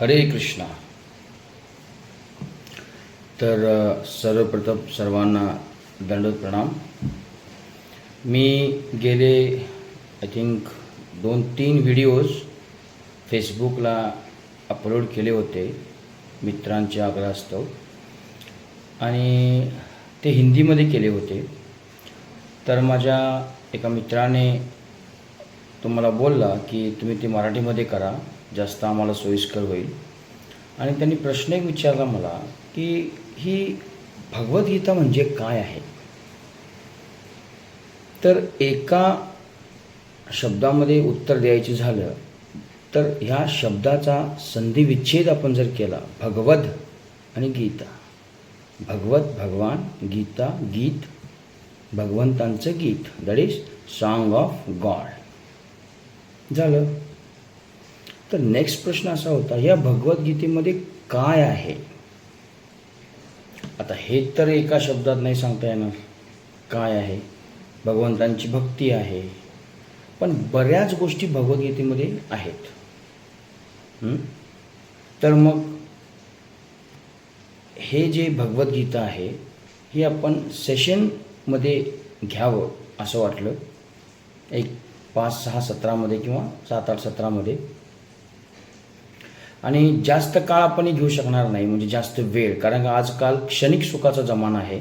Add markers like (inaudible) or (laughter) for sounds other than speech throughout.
हरे कृष्णा. तर सर्वप्रथम सर्वांना दंडवत प्रणाम. मी गेले आय थिंक दोन तीन व्हिडिओज फेसबुकला अपलोड केले होते मित्रांच्या आग्रहास्तव. आणि ते हिंदीमध्ये केले होते. तर माझ्या एका मित्राने तुम्हाला बोलला की तुम्ही ते मराठीमध्ये करा. जास्त आम्हाला सोयीस्कर होईल. आणि त्यांनी प्रश्न एक विचारला मला की ही भगवद्गीता म्हणजे काय आहे? तर एका शब्दामध्ये उत्तर द्यायचं झालं तर ह्या शब्दाचा संधिविच्छेद आपण जर केला भगवद आणि गीता. भगवत भगवान गीता गीत भगवंतांचं गीत that is song of God झालं. तर नेक्स्ट प्रश्न असा होता या भगवद्गीतेमध्ये काय आहे? आता हे तर एका शब्दात नाही सांगता येणार काय आहे? भगवंतांची भक्ती आहे पण बऱ्याच गोष्टी भगवद्गीतेमध्ये आहेत. तर मग हे जे भगवद्गीता आहे हे आपण सेशनमध्ये घ्यावं असं वाटलं. एक पाच सहा सतरामध्ये किंवा सात आठ सतरामध्ये. आणि जास्त काळ आपण घेऊ शकणार नाही म्हणजे जास्त वेळ. कारण का आजकाल क्षणिक सुखाचा जमाना आहे.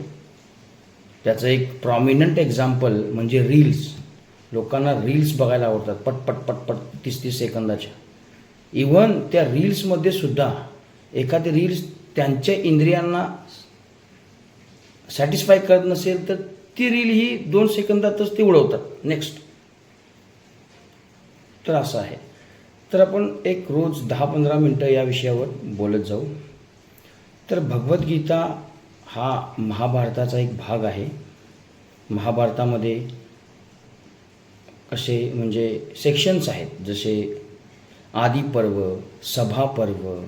त्याचं एक प्रॉमिनंट एक्झाम्पल म्हणजे रील्स लोकांना रील्स बघायला आवडतात पटपट पटपट तीस तीस सेकंदाच्या. इवन त्या रील्समध्ये सुद्धा एखादी रील्स त्यांच्या इंद्रियांना सॅटिस्फाय करत नसेल तर ती रील ही दोन सेकंदातच ते उडवतात. नेक्स्ट तर असं आहे. तर आपण एक रोज दहा पंधरा मिनटं या विषयावर बोलत जाऊ. तर भगवद्गीता हा महाभारताचा एक भाग आहे. महाभारतामध्ये असे म्हणजे सेक्शन्स आहेत जसे आदी पर्व सभा पर्व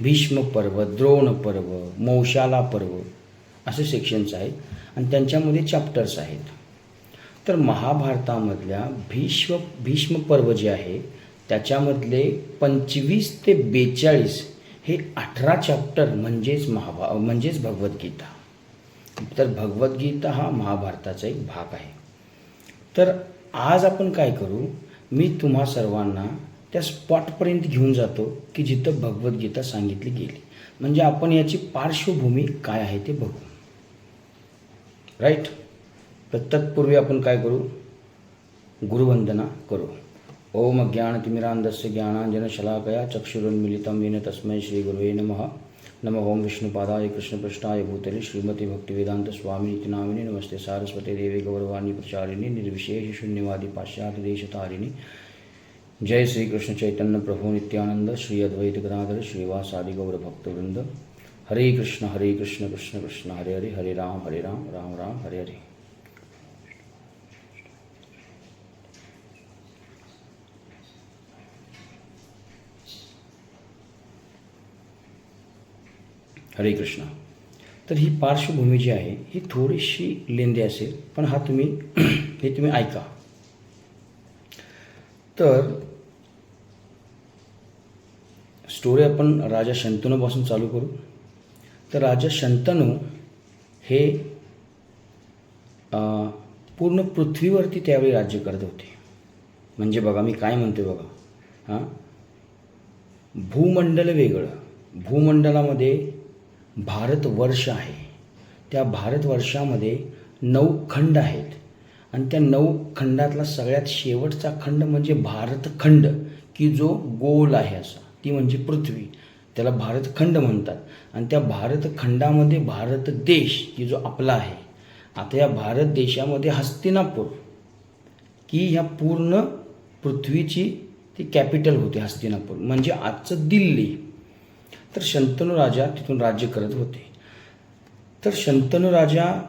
भीष्म पर्व द्रोण पर्व मौशाला पर्व असे सेक्शन्स आहेत आणि त्यांच्यामध्ये चॅप्टर्स आहेत. तर महाभारतामधल्या भीष्म भीष्म पर्व जे आहे त्याच्यामधले पंचवीस ते बेचाळीस हे अठरा चॅप्टर म्हणजेच महाभा म्हणजेच भगवद्गीता. तर भगवद्गीता हा महाभारताचा एक भाग आहे. तर आज आपण काय करू? मी तुम्हा सर्वांना त्या स्पॉटपर्यंत घेऊन जातो की जिथं भगवद्गीता सांगितली गेली. म्हणजे आपण याची पार्श्वभूमी काय आहे ते बघू. राईट तर तत्पूर्वी आपण काय करू? गुरुवंदना करू. ओम अज्ञानतिमिरान्धस्य ज्ञानाञ्जनशलाकया चक्षुरुन्मिलितं येन तस्मै श्रीगुरुवे नमः। नमः ओं विष्णुपादाय कृष्णपृष्ठाय भूतले श्रीमती भक्तिवेदांत नामिनि नमस्ते सारस्वते देवे गौरवाणी प्रचारिणी निर्विशेष शून्यवादी पाश्चात्यदेशतारिणी। जय श्री चैतन्य प्रभु नित्यानंद श्री अद्वैत गदाधर श्रीवासादि हरे कृष्ण हरे कृष्ण कृष्ण कृष्ण हरे हरे हरे राम हरे राम राम राम हरे हरे। हरे कृष्ण. तर ही पार्श्वभूमी जी आहे ही थोडीशी लेंदी असेल पण हा तुम्ही (clears throat) हे तुम्ही ऐका. तर स्टोरी आपण राजा शंतनूपासून चालू करू. तर राजा शंतनू हे पूर्ण पृथ्वीवरती त्यावेळी राज्य करत होते. म्हणजे बघा मी काय म्हणतोय बघा हां. भूमंडल वेगळं. भूमंडलामध्ये भारतवर्ष आहे. त्या भारतवर्षामध्ये नऊ खंड आहेत. आणि त्या नऊ खंडातला सगळ्यात शेवटचा खंड म्हणजे भारतखंड की जो गोल आहे असा. ती म्हणजे पृथ्वी. त्याला भारतखंड म्हणतात. आणि त्या भारतखंडामध्ये भारत देश की जो आपला आहे. आता या भारत देशामध्ये हस्तिनापूर की ह्या पूर्ण पृथ्वीची ती कॅपिटल होती हस्तिनापूर. म्हणजे आजचं दिल्ली. तर शंतनू राजा तिथून राज्य करत होते. तर शंतनू राजा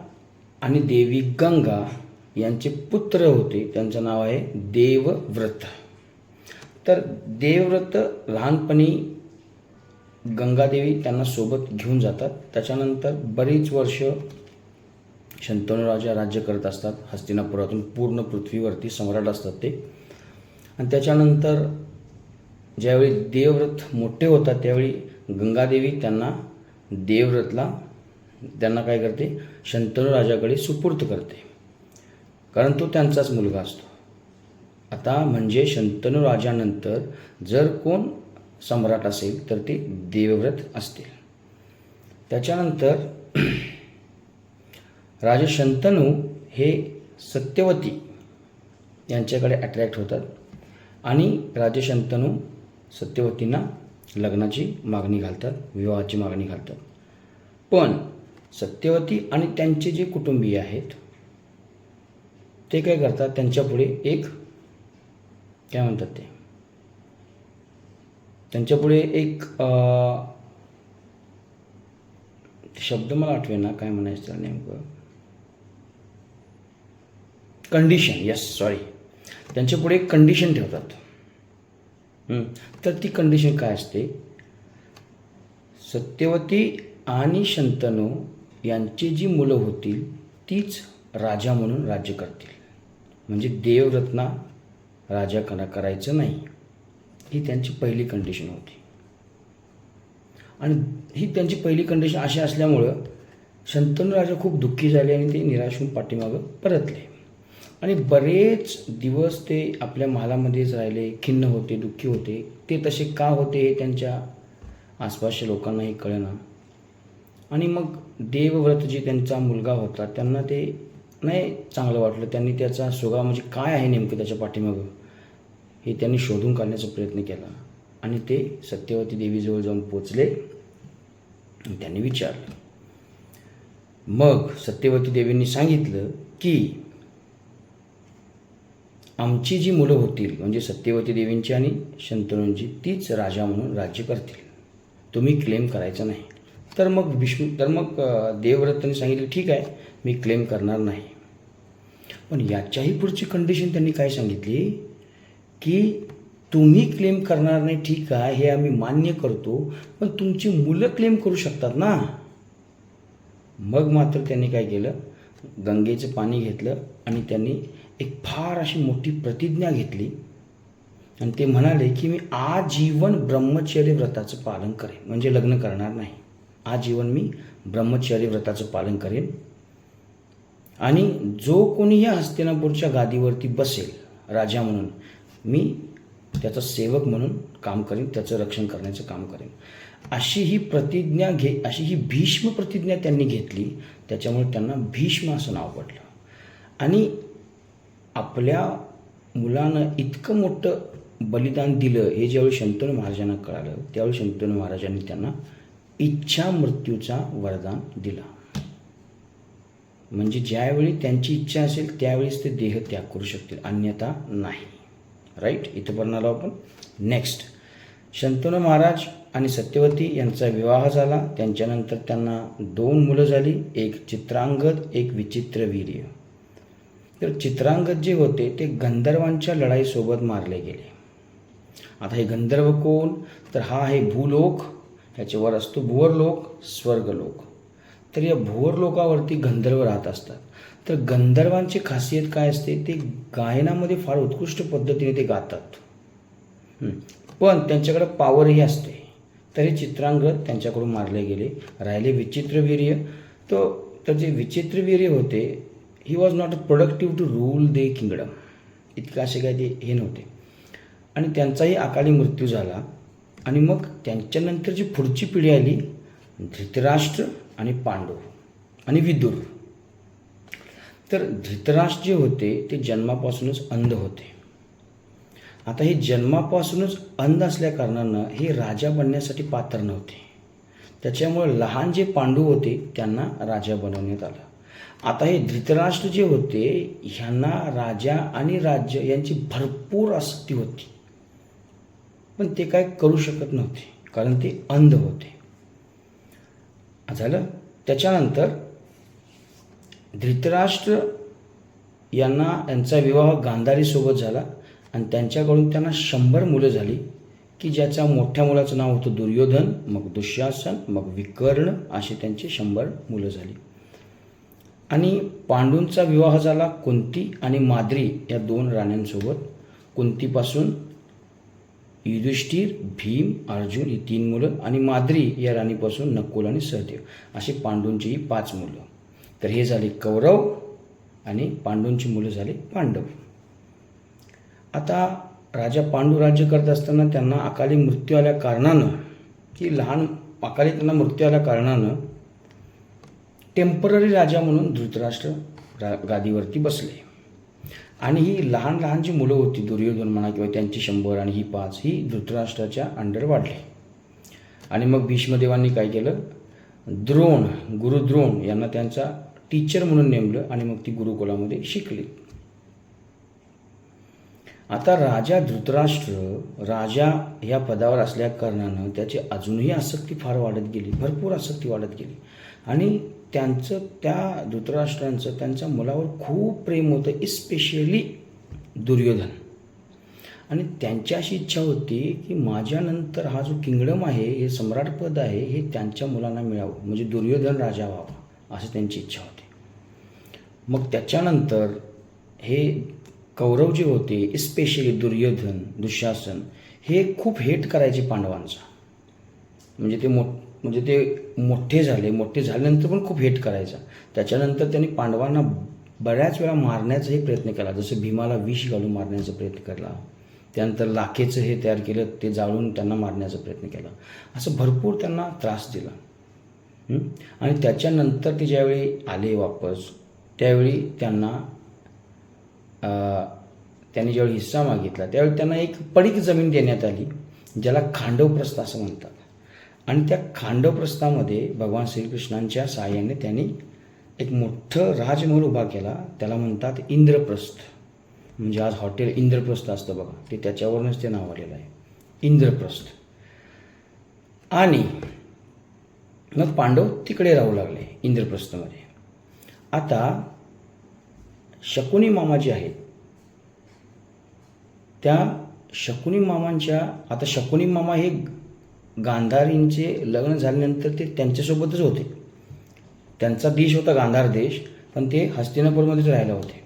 आणि देवी गंगा यांचे पुत्र होते. त्यांचं नाव आहे देवव्रत. तर देवव्रत लहानपणी गंगादेवी त्यांना सोबत घेऊन जातात. त्याच्यानंतर बरीच वर्ष शंतनू राजा राज्य करत असतात. हस्तिनापुरातून पूर्ण पृथ्वीवरती सम्राट असतात ते. आणि त्याच्यानंतर ज्यावेळी देवव्रत मोठे होतात त्यावेळी गंगादेवी त्यांना देवव्रतला त्यांना काय करते? शंतनू राजाकडे सुपूर्त करते. कारण तो त्यांचाच मुलगा असतो. आता म्हणजे शंतनू राजानंतर जर कोण सम्राट असेल तर ते देवव्रत असतील. त्याच्यानंतर (clears throat) राजा शंतनू हे सत्यवती यांच्याकडे अट्रॅक्ट होतात. आणि राजा शंतनू सत्यवतींना लग्नाची मागणी घालतात विवाहाची मागणी घालतात. पण सत्यवती आणि त्यांचे जे कुटुंबीय आहेत ते काय करतात? त्यांच्यापुढे एक काय म्हणतात ते? त्यांच्यापुढे एक आ, शब्द मला आठवे ना काय म्हणायचं त्याला नेमकं? कंडिशन यस सॉरी त्यांच्यापुढे एक कंडिशन ठेवतात. तर ती कंडिशन काय असते? सत्यवती आणि शंतनू यांची जी मुलं होतील तीच राजा म्हणून राज्य करतील. म्हणजे देवरत्ना राजा करा करायचं नाही. ही त्यांची पहिली कंडिशन होती. आणि ही त्यांची पहिली कंडिशन अशी असल्यामुळं शंतनू राजा खूप दुःखी झाले आणि ते निराश होऊन पाठीमागं परतले. आणि बरेच दिवस ते आपल्या महालामध्येच राहिले खिन्न होते दुःखी होते. ते तसे का होते हे त्यांच्या आसपासच्या लोकांनाही कळेना. आणि मग देवव्रत जे त्यांचा मुलगा होता त्यांना ते नाही चांगलं वाटलं. त्यांनी त्याचा सुगा म्हणजे काय आहे नेमकं त्याच्या पाठीमागं? हे त्यांनी शोधून काढण्याचा प्रयत्न केला. आणि ते सत्यवती देवीजवळ जाऊन पोचले त्यांनी विचारलं. मग सत्यवती देवींनी सांगितलं की आमची जी मुलं होतील म्हणजे सत्यवती देवींची आणि शंतनूंची तीच राजा म्हणून राज्य करतील. तुम्ही क्लेम करायचं नाही. तर मग विष्णू तर मग देवव्रतांनी सांगितलं ठीक आहे मी क्लेम करणार नाही. पण याच्याही पुढची कंडिशन त्यांनी काय सांगितली? की तुम्ही क्लेम करणार नाही ठीक आहे हे आम्ही मान्य करतो पण तुमची मुलं क्लेम करू शकतात ना? मग मात्र त्यांनी काय केलं? गंगेचं पाणी घेतलं आणि त्यांनी एक फार अशी मोठी प्रतिज्ञा घेतली. आणि ते म्हणाले की मी आजीवन ब्रह्मचर्य व्रताचं पालन करेन. म्हणजे लग्न करणार नाही. आजीवन मी ब्रह्मचर्य व्रताचं पालन करेन. आणि जो कोणी या हस्तिनापूरच्या गादीवरती बसेल राजा म्हणून मी त्याचा सेवक म्हणून काम करेन त्याचं रक्षण करण्याचं काम करेन. अशी ही प्रतिज्ञा घे अशी ही भीष्म प्रतिज्ञा त्यांनी घेतली. त्याच्यामुळे त्यांना भीष्म असं नाव पडलं. आणि आपल्या मुलानं इतकं मोठं बलिदान दिलं हे ज्यावेळी शंतनू महाराजांना कळालं त्यावेळी शंतनू महाराजांनी त्यांना इच्छा मृत्यूचा वरदान दिला. म्हणजे ज्यावेळी त्यांची इच्छा असेल त्यावेळेस ते देह त्याग करू शकतील अन्यथा नाही. राईट इथंपर्यंत आलो आपण. नेक्स्ट शंतनू महाराज आणि सत्यवती यांचा विवाह झाला. त्यांच्यानंतर त्यांना दोन मुलं झाली. एक चित्रांगद एक विचित्रवीर्य तर चित्रांगद जे होते ते गंधर्वांच्या लढाईसोबत मारले गेले. आता हे गंधर्व कोण? तर हा आहे भूलोक ह्याच्यावर असतो भुवरलोक स्वर्गलोक. तर या भुवरलोकावरती गंधर्व राहत असतात. तर गंधर्वांची खासियत काय असते? ते गायनामध्ये फार उत्कृष्ट पद्धतीने ते गातात. पण त्यांच्याकडे पॉवरही असते. तरी चित्रांगद त्यांच्याकडून मारले गेले. राहिले विचित्रवीर्य तो तर जे विचित्रवीर्य होते he was not a productive to rule the kingdom इतकं असे काय ते हे नव्हते. आणि त्यांचाही अकाली मृत्यू झाला. आणि मग त्यांच्यानंतर जी पुढची पिढी आली धृतराष्ट्र आणि पांडव आणि विदुर. तर धृतराष्ट्र जे होते ते जन्मापासूनच अंध होते. आता हे जन्मापासूनच अंध असल्या कारणानं हे राजा बनण्यासाठी पात्र नव्हते. त्याच्यामुळे लहान जे पांडू होते त्यांना राजा बनवण्यात आलं. आता हे धृतराष्ट्र जे होते ह्यांना राजा आणि राज्य यांची भरपूर आसक्ती होती. पण ते काय करू शकत नव्हते कारण ते अंध होते. झालं? त्याच्यानंतर धृतराष्ट्र यांना यांचा विवाह गांधारीसोबत झाला आणि त्यांच्याकडून त्यांना शंभर मुलं झाली की ज्याच्या मोठ्या मुलाचं नाव होतं दुर्योधन मग दुःशासन मग विकर्ण अशी त्यांची शंभर मुलं झाली. आणि पांडूंचा विवाह झाला कुंती आणि माद्री या दोन राण्यांसोबत. कुंतीपासून युधिष्ठिर भीम अर्जुन ही तीन मुलं आणि माद्री या राणीपासून नकुल आणि सहदेव अशी पांडूंची ही पाच मुलं. तर हे झाले कौरव आणि पांडूंची मुलं झाले पांडव. आता राजा पांडू राज्य करत असताना त्यांना अकाली मृत्यू आल्या कारणानं की लहान अकाली त्यांना मृत्यू आल्या कारणानं टेंपररी राजा म्हणून धृतराष्ट्र रा गादीवरती बसले. आणि ही लहान लहान जी मुलं होती दुर्योधन म्हणा किंवा त्यांची शंभर आणि ही पाच ही धृतराष्ट्राच्या अंडर वाढली. आणि मग भीष्मदेवांनी काय केलं? द्रोण गुरुद्रोण यांना त्यांचा टीचर म्हणून नेमलं आणि मग ती गुरुकुलामध्ये शिकली. आता राजा धृतराष्ट्र राजा या पदावर असल्या कारणानं त्याची अजूनही आसक्ती फार वाढत गेली भरपूर आसक्ती वाढत गेली. आणि त्यांचं त्या धृतराष्ट्रांचं त्यांच्या मुलावर खूप प्रेम होतं इस्पेशली दुर्योधन. आणि त्यांची अशी इच्छा होती की माझ्यानंतर हा जो किंगडम आहे हे सम्राटपद आहे हे त्यांच्या मुलांना मिळावं म्हणजे दुर्योधन राजा व्हावा असं त्यांची इच्छा होती. मग त्याच्यानंतर हे कौरव जे होते इस्पेशली दुर्योधन दुःशासन हे खूप हेट करायचे पांडवांचा. म्हणजे ते मोठ म्हणजे ते मोठे झाले मोठे झाल्यानंतर पण खूप हेट करायचा. त्याच्यानंतर त्यांनी पांडवांना बऱ्याच वेळा मारण्याचाही प्रयत्न केला. जसं भीमाला विष घालून मारण्याचा प्रयत्न केला. त्यानंतर लाखेचं हे तयार केलं ते जाळून त्यांना मारण्याचा प्रयत्न केला. असं भरपूर त्यांना त्रास दिला. आणि त्याच्यानंतर ते ज्यावेळी आले वापस त्यावेळी त्यांना त्यांनी ज्यावेळी हिस्सा मागितला त्यावेळी त्यांना एक पडीक जमीन देण्यात आली ज्याला खांडवप्रस्थ असं म्हणतात. आणि त्या खांडवप्रस्थामध्ये भगवान श्रीकृष्णांच्या सहाय्याने त्यांनी एक मोठं राजमहल उभा केला. त्याला म्हणतात इंद्रप्रस्थ. म्हणजे आज हॉटेल इंद्रप्रस्थ असतं बघा. ते त्याच्यावरूनच ते नाव आलेलं आहे. इंद्रप्रस्थ. आणि मग पांडव तिकडे राहू लागले इंद्रप्रस्थमध्ये. आता शकुनी मामा जे आहेत त्या शकुनी मामांच्या आता शकुनी मामा हे गांधारींचे लग्न झाल्यानंतर ते त्यांच्यासोबतच होते. त्यांचा देश होता गांधार देश पण ते हस्तिनापूरमध्येच राहायला होते.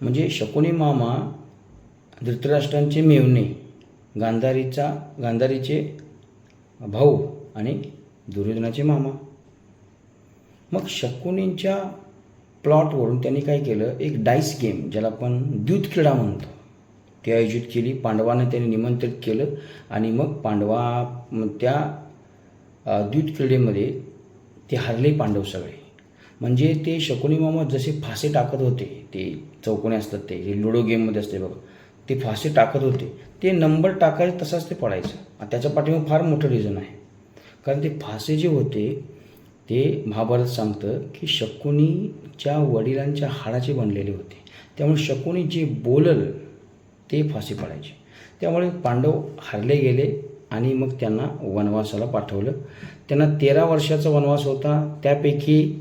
म्हणजे शकुनी मामा धृतराष्ट्रांचे मेवणे गांधारीचा गांधारीचे भाऊ आणि दुर्योधनाचे मामा. मग शकुनींच्या प्लॉटवरून त्यांनी काय केलं? एक डाईस गेम ज्याला आपण द्यूत क्रीडा म्हणतो. ती आयोजित केली. पांडवांना त्याने निमंत्रित केलं आणि मग पांडवा त्या द्वित द्यूत क्रीडेमध्ये ते हरले पांडव सगळे. म्हणजे ते शकुनी मामा जसे फासे टाकत होते ते चौकोने असतात ते हे लुडो गेममध्ये असते बघा ते फासे टाकत होते. ते नंबर टाकायचे तसाच ते पडायचं. आणि त्याच्या पाठीमागे फार मोठं रिझन आहे. कारण ते फासे जे होते ते महाभारत सांगतं की शकुनीच्या वडिलांच्या हाडाचे बनलेले होते. त्यामुळे शकुनी जे बोलल ते फाशी पडायचे. त्यामुळे पांडव हरले गेले आणि मग त्यांना वनवासाला पाठवलं. त्यांना तेरा वर्षाचा वनवास होता. त्यापैकी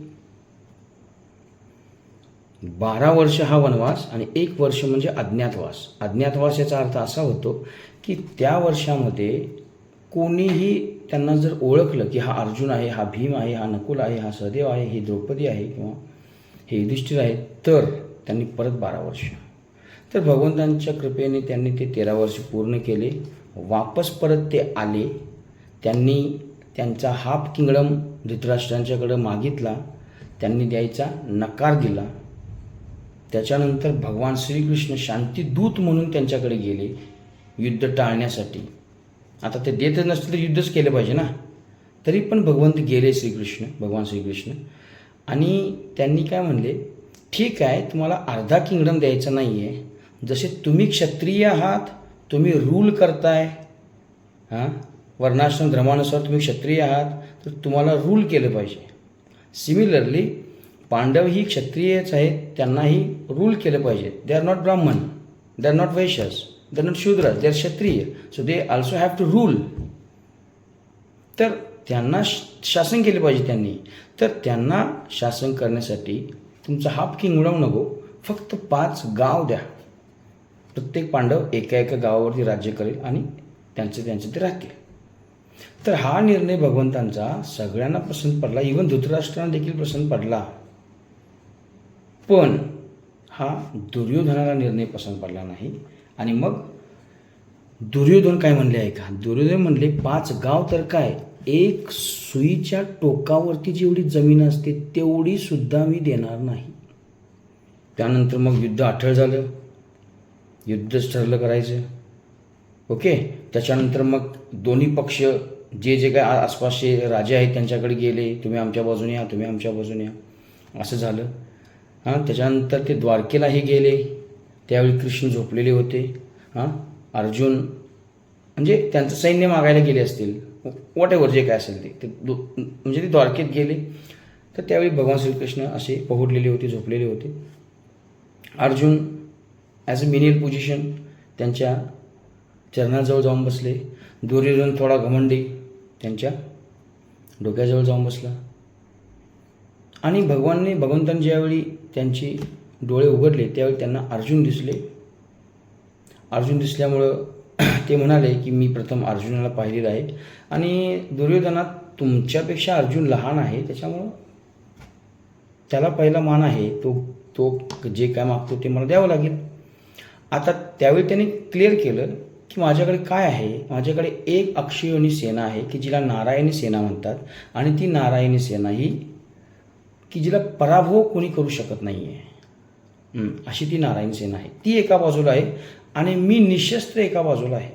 बारा वर्ष हा वनवास आणि एक वर्ष म्हणजे अज्ञातवास. अज्ञातवास याचा अर्थ असा होतो की त्या वर्षामध्ये कोणीही त्यांना जर ओळखलं की हा अर्जुन आहे हा भीम आहे हा नकुल आहे हा सहदेव आहे ही द्रौपदी आहे किंवा हे युधिष्ठिर आहे तर त्यांनी परत बारा वर्ष. तर भगवंतांच्या कृपेने त्यांनी ते तेरा वर्ष पूर्ण केले. वापस परत ते आले. त्यांनी त्यांचा हाफ किंगडम धृतराष्ट्रांच्याकडं मागितला. त्यांनी द्यायचा नकार दिला. त्याच्यानंतर भगवान श्रीकृष्ण शांतीदूत म्हणून त्यांच्याकडे गेले युद्ध टाळण्यासाठी. आता ते देतच नसतील तर युद्धच केलं पाहिजे ना. तरी पण भगवंत गेले श्रीकृष्ण भगवान श्रीकृष्ण. आणि त्यांनी काय म्हणले? ठीक आहे तुम्हाला अर्धा किंगडम द्यायचा नाही आहे जसे तुम्ही क्षत्रिय आहात तुम्ही रूल करताय हां? वर्णाश्रम धर्मानुसार तुम्ही क्षत्रिय आहात तर तुम्हाला रूल केलं पाहिजे. सिमिलरली पांडव ही क्षत्रियच आहेत त्यांनाही रूल केलं पाहिजे. They are not Brahmin they are not Vaishyas they are not Shudra they are Kshatriya. So they also have to rule तर त्यांना श- शासन केले पाहिजे त्यांनी. तर त्यांना शासन करण्यासाठी तुमचा हाफ किंगडम नको फक्त पाच गाव द्या. प्रत्येक पांडव एका एका गावावरती राज्य करेल आणि त्यांचे त्यांचे ते राहतील. तर हा निर्णय भगवंतांचा सगळ्यांना पसंत पडला. इवन धृतराष्ट्रांना देखील पसंत पडला. पण हा दुर्योधनाला निर्णय पसंत पडला नाही. आणि मग दुर्योधन काय म्हणले आहे का? दुर्योधन म्हणले पाच गाव तर काय? एक सुईच्या टोकावरती जेवढी जमीन असते तेवढी सुद्धा मी देणार नाही. त्यानंतर मग युद्ध आठळ झालं. युद्धच ठरलं करायचं. ओके? त्याच्यानंतर मग दोन्ही पक्ष जे जे काय आसपासचे राजे आहेत त्यांच्याकडे गेले. तुम्ही आमच्या बाजूने या तुम्ही आमच्या बाजूने या. असं झालं. हां त्याच्यानंतर ते द्वारकेलाही गेले. त्यावेळी कृष्ण झोपलेले होते. हां अर्जुन म्हणजे त्यांचं सैन्य मागायला गेले असतील. वॉट एव्हर जे काय असेल ते. ते म्हणजे ते द्वारकेत गेले. तर त्यावेळी भगवान श्रीकृष्ण असे पहुडलेले होते झोपलेले होते. Arjuna as a menial position त्यांच्या चरणाजवळ जाऊन बसले. दुर्योधन थोडा घमंडी त्यांच्या डोक्याजवळ जाऊन बसला. आणि भगवानने भगवंतांनी ज्यावेळी त्यांची डोळे उघडले त्यावेळी त्यांना अर्जुन दिसले. अर्जुन दिसल्यामुळं (clears throat) ते म्हणाले की मी प्रथम अर्जुनाला पाहिलेलं आहे. आणि दुर्योधनात तुमच्यापेक्षा अर्जुन लहान आहे त्याच्यामुळं त्याला पहिला मान आहे. तो तो जे काय मागतो ते मला द्यावं लागेल. आता त्यावेळी त्यांनी क्लिअर केलं की माझ्याकडे काय आहे? माझ्याकडे एक अक्षयोनी सेना आहे की जिला नारायणी सेना म्हणतात. आणि ती नारायणी सेना ही की जिला पराभव कोणी करू शकत नाही आहे अशी ती नारायण सेना आहे. ती एका बाजूला आहे आणि मी निशस्त्र एका बाजूला आहे.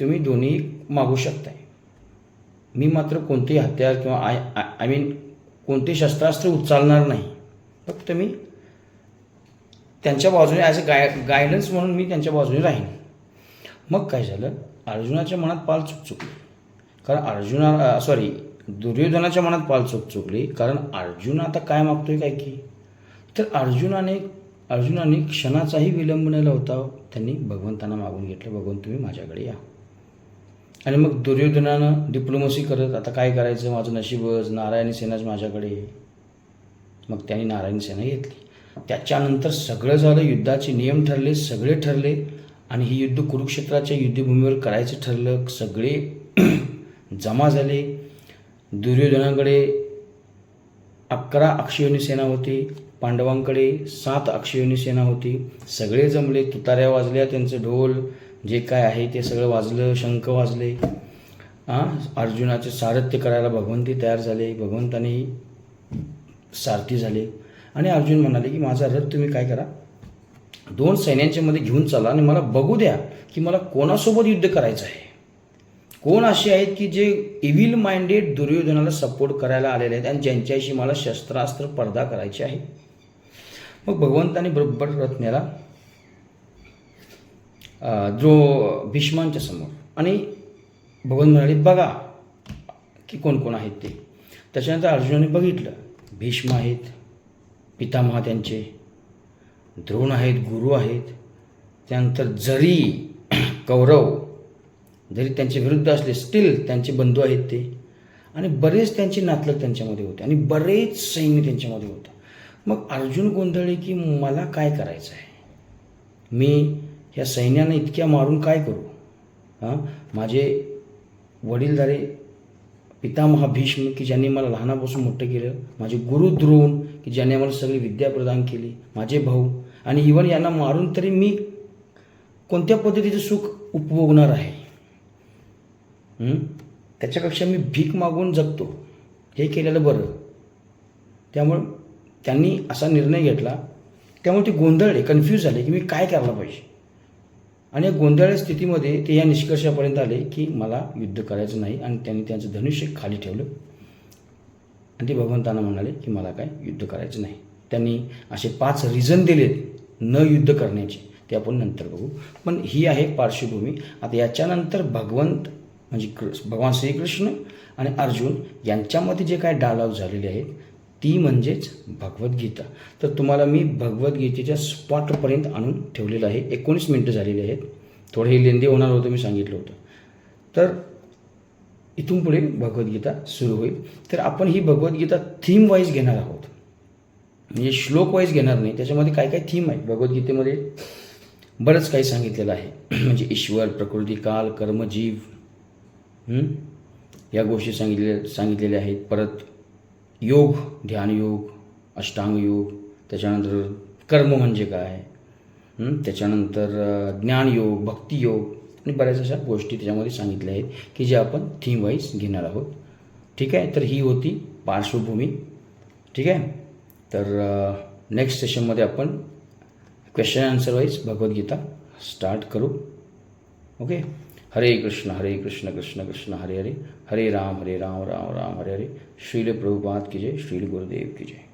तुम्ही दोन्ही मागू शकताय. मी मात्र कोणतेही हत्यार किंवा आय आय मीन कोणते शस्त्रास्त्र उचलणार नाही. फक्त मी त्यांच्या बाजूने ॲज अ गाय गायडन्स म्हणून मी त्यांच्या बाजूने राहीन. मग काय झालं? अर्जुनाच्या मनात पाल चूक चुकली कारण अर्जुना सॉरी दुर्योधनाच्या मनात पाल चूक चुकली कारण अर्जुन आता काय मागतोय काय की? तर अर्जुनाने अर्जुनाने क्षणाचाही विलंब न लावता त्यांनी भगवंतांना मागून घेतलं. भगवंत तुम्ही माझ्याकडे या. आणि मग दुर्योधनानं डिप्लोमसी करत आता काय करायचं? माझं नशीबच नारायणी सेनाच माझ्याकडे. मग त्यांनी नारायणी सेना घेतली. त्याच्यानंतर सगळं झालं युद्धाचे नियम ठरले सगळे ठरले. आणि हे युद्ध कुरुक्षेत्राच्या युद्धभूमीवर करायचं ठरलं. सगळे (clears throat) जमा झाले. दुर्योधनाकडे अकरा अक्षयोनी सेना होती. पांडवांकडे सात अक्षयोनी सेना होती. सगळे जमले. तुताऱ्या वाजल्या त्यांचं ढोल. जे काय आहे ते सगळं वाजलं. शंख वाजले. हां अर्जुनाचे सारथ्य करायला भगवंती तयार झाले. भगवंताने सारथी झाले. आणि अर्जुन म्हणाले की माझा रथ तुम्ही काय करा? दोन सैन्यांच्या मध्ये घेऊन चला आणि मला बघू द्या की मला कोणासोबत युद्ध करायचं आहे. कोण असे आहेत की जे इव्हिल माइंडेड दुर्योधनाला सपोर्ट करायला आलेले आहेत आणि ज्यांच्याशी मला शस्त्रास्त्र पडदा करायचे आहे? मग भगवंताने बरोबर रथ नेला. जो भीष्मांच्या समोर. आणि भगवंत म्हणाले बघा की कोण कोण आहेत ते. त्याच्यानंतर अर्जुनाने बघितलं भीष्म आहेत पितामहा त्यांचे द्रोण आहेत गुरु आहेत. त्यानंतर जरी (clears throat) कौरव जरी त्यांच्या विरुद्ध असले स्टील त्यांचे बंधू आहेत ते. आणि बरेच त्यांचे नातलग त्यांच्यामध्ये होते आणि बरेच सैन्य त्यांच्यामध्ये होतं. मग अर्जुन गोंधळे की मला काय करायचं आहे? मी ह्या सैन्यानं इतक्या मारून काय करू? हां? माझे वडीलधारे पितामहा भीष्म की ज्यांनी मला लहानापासून मोठं केलं माझे गुरु द्रोण की ज्यांनी मला सगळी विद्या प्रदान केली माझे भाऊ. आणि इवन यांना मारून तरी मी कोणत्या पद्धतीचं सुख उपभोगणार आहे? त्याच्यापेक्षा मी भीक मागून जगतो. हे केलेलं बरं. त्यामुळं त्यांनी असा निर्णय घेतला. त्यामुळे ते गोंधळले कन्फ्यूज झाले की मी काय करायला पाहिजे? आणि या गोंधळ स्थितीमध्ये ते या निष्कर्षापर्यंत आले की मला युद्ध करायचं नाही आणि त्यांनी त्यांचं धनुष्य खाली ठेवलं. आणि ते भगवंतांना म्हणाले की मला काय युद्ध करायचं नाही. त्यांनी असे पाच रिझन दिलेत न युद्ध करण्याचे. ते आपण नंतर बघू. पण ही आहे पार्श्वभूमी. आता याच्यानंतर भगवंत म्हणजे कृ- भगवान श्रीकृष्ण आणि अर्जुन यांच्यामध्ये जे काय डायलॉग झालेले आहेत ती म्हणजेच भगवद्गीता. तर तुम्हाला मी भगवद्गीतेच्या स्पॉटपर्यंत आणून ठेवलेलं आहे. एकोणीस मिनटं झालेली आहेत. थोडं हे लेंदी होणार होतं मी सांगितलं होतं. तर इथून पुढे भगवद्गीता सुरू होईल. तर आपण ही भगवद्गीता थीम वाईज घेणार आहोत. म्हणजे श्लोक वाईज घेणार नाही. त्याच्यामध्ये काय काय थीम आहे भगवद्गीतेमध्ये बरंच काही सांगितलेलं आहे. (clears throat) म्हणजे ईश्वर प्रकृती काल कर्मजीव या गोष्टी सांगितले सांगितलेल्या आहेत. परत योग ध्यानयोग अष्टांगयोग त्याच्यानंतर कर्म म्हणजे काय? त्याच्यानंतर ज्ञानयोग भक्तियोग आणि बऱ्याच अशा गोष्टी त्याच्यामध्ये सांगितल्या आहेत की जे आपण थीम वाईज घेणार आहोत. ठीक आहे? तर ही होती पार्श्वभूमी. ठीक आहे? तर नेक्स्ट सेशनमध्ये आपण question answer wise Bhagavad Gita start करू. ओके? हरे कृष्ण हरे कृष्ण कृष्ण कृष्ण हरे हरे. हरे राम हरे राम राम राम हरे हरे. श्रील प्रभुपाद की जय श्रील गुरुदेव की जय।